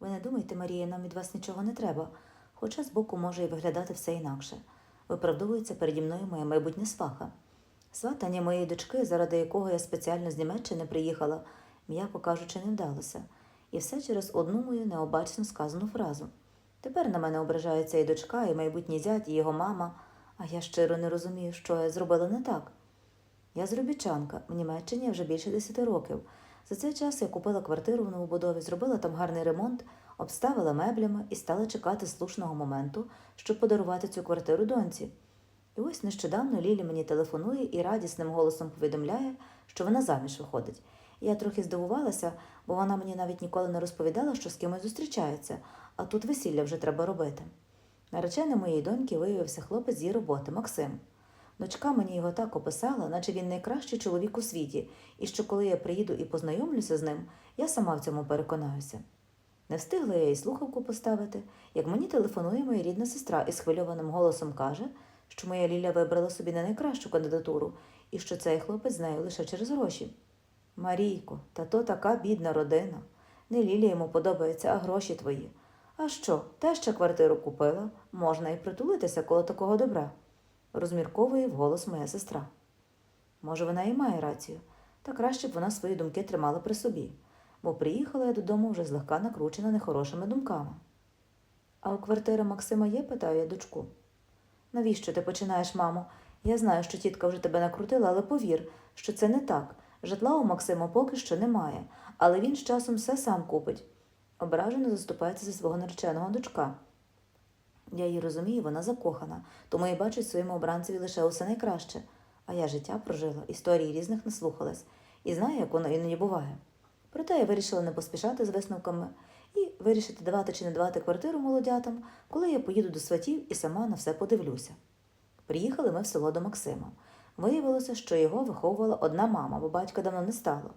Ви не думайте, Марія, нам від вас нічого не треба, хоча збоку може і виглядати все інакше. Виправдовується переді мною моя майбутня сваха. Сватання моєї дочки, заради якого я спеціально з Німеччини приїхала, м'яко кажучи, не вдалося. І все через одну мою необачно сказану фразу. Тепер на мене ображається і дочка, і майбутній зять, і його мама, а я щиро не розумію, що я зробила не так. Я зробітчанка, в Німеччині вже більше десяти років. За цей час я купила квартиру в новобудові, зробила там гарний ремонт, обставила меблями і стала чекати слушного моменту, щоб подарувати цю квартиру доньці. І ось нещодавно Лілі мені телефонує і радісним голосом повідомляє, що вона заміж виходить. Я трохи здивувалася, бо вона мені навіть ніколи не розповідала, що з кимось зустрічається, а тут весілля вже треба робити. Нареченим моєї доньки виявився хлопець з її роботи Максим. Дочка мені його так описала, наче він найкращий чоловік у світі, і що коли я приїду і познайомлюся з ним, я сама в цьому переконаюся. Не встигла я й слухавку поставити, як мені телефонує моя рідна сестра і схвильованим голосом каже, що моя Ліля вибрала собі не найкращу кандидатуру і що цей хлопець з нею лише через гроші. Марійко, та то така бідна родина. Не Лілія йому подобається, а гроші твої. А що, те, що квартиру купила, можна і притулитися коло такого добра, розмірковує вголос моя сестра. Може, вона і має рацію, та краще б вона свої думки тримала при собі, бо приїхала я додому вже злегка накручена нехорошими думками. А у квартири Максима є? питаю я дочку. Навіщо ти починаєш, мамо? Я знаю, що тітка вже тебе накрутила, але повір, що це не так. Житла у Максима поки що немає, але він з часом все сам купить. Ображено заступається за свого нареченого дочка. Я її розумію, вона закохана, тому і бачить своєму обранцеві лише усе найкраще. А я життя прожила, історії різних наслухалась, і знаю, як воно іноді буває. Проте я вирішила не поспішати з висновками і вирішити давати чи не давати квартиру молодятам, коли я поїду до сватів і сама на все подивлюся. Приїхали ми в село до Максима. Виявилося, що його виховувала одна мама, бо батька давно не стало.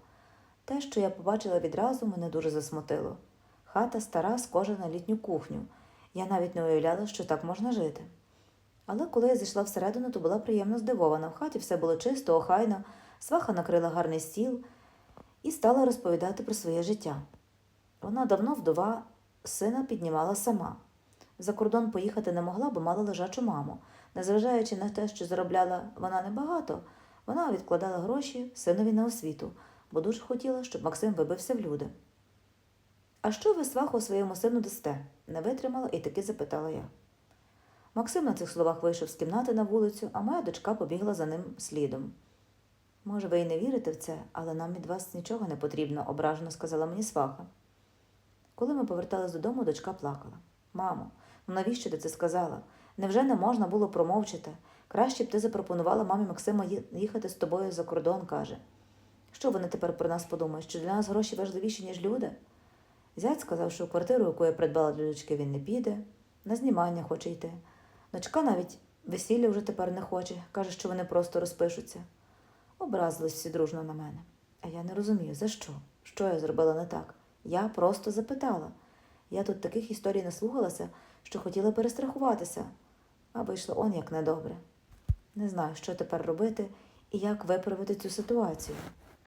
Те, що я побачила відразу, мене дуже засмутило. Хата стара, схожа на літню кухню. Я навіть не уявляла, що так можна жити. Але коли я зайшла всередину, то була приємно здивована. В хаті все було чисто, охайно, сваха накрила гарний стіл і стала розповідати про своє життя. Вона давно вдова сина піднімала сама. За кордон поїхати не могла, бо мала лежачу маму. Незважаючи на те, що заробляла вона небагато, вона відкладала гроші синові на освіту, бо дуже хотіла, щоб Максим вибився в люди. А що ви сваху своєму сину дасте? не витримала і таки запитала я. Максим на цих словах вийшов з кімнати на вулицю, а моя дочка побігла за ним слідом. Може, ви й не вірите в це, але нам від вас нічого не потрібно, ображено сказала мені сваха. Коли ми повертались додому, дочка плакала. Мамо, ну навіщо ти це сказала? Невже не можна було промовчати? Краще б ти запропонувала мамі Максима їхати з тобою за кордон, каже. Що вони тепер про нас подумають? Що для нас гроші важливіші, ніж люди? Зять сказав, що в квартиру, яку я придбала для дочки, він не піде, на знімання хоче йти. Дочка навіть весілля вже тепер не хоче, каже, що вони просто розпишуться. Образились всі дружно на мене. А я не розумію, за що? Що я зробила не так? Я просто запитала. Я тут таких історій наслухалася, що хотіла перестрахуватися, а вийшло он як недобре. Не знаю, що тепер робити і як виправити цю ситуацію.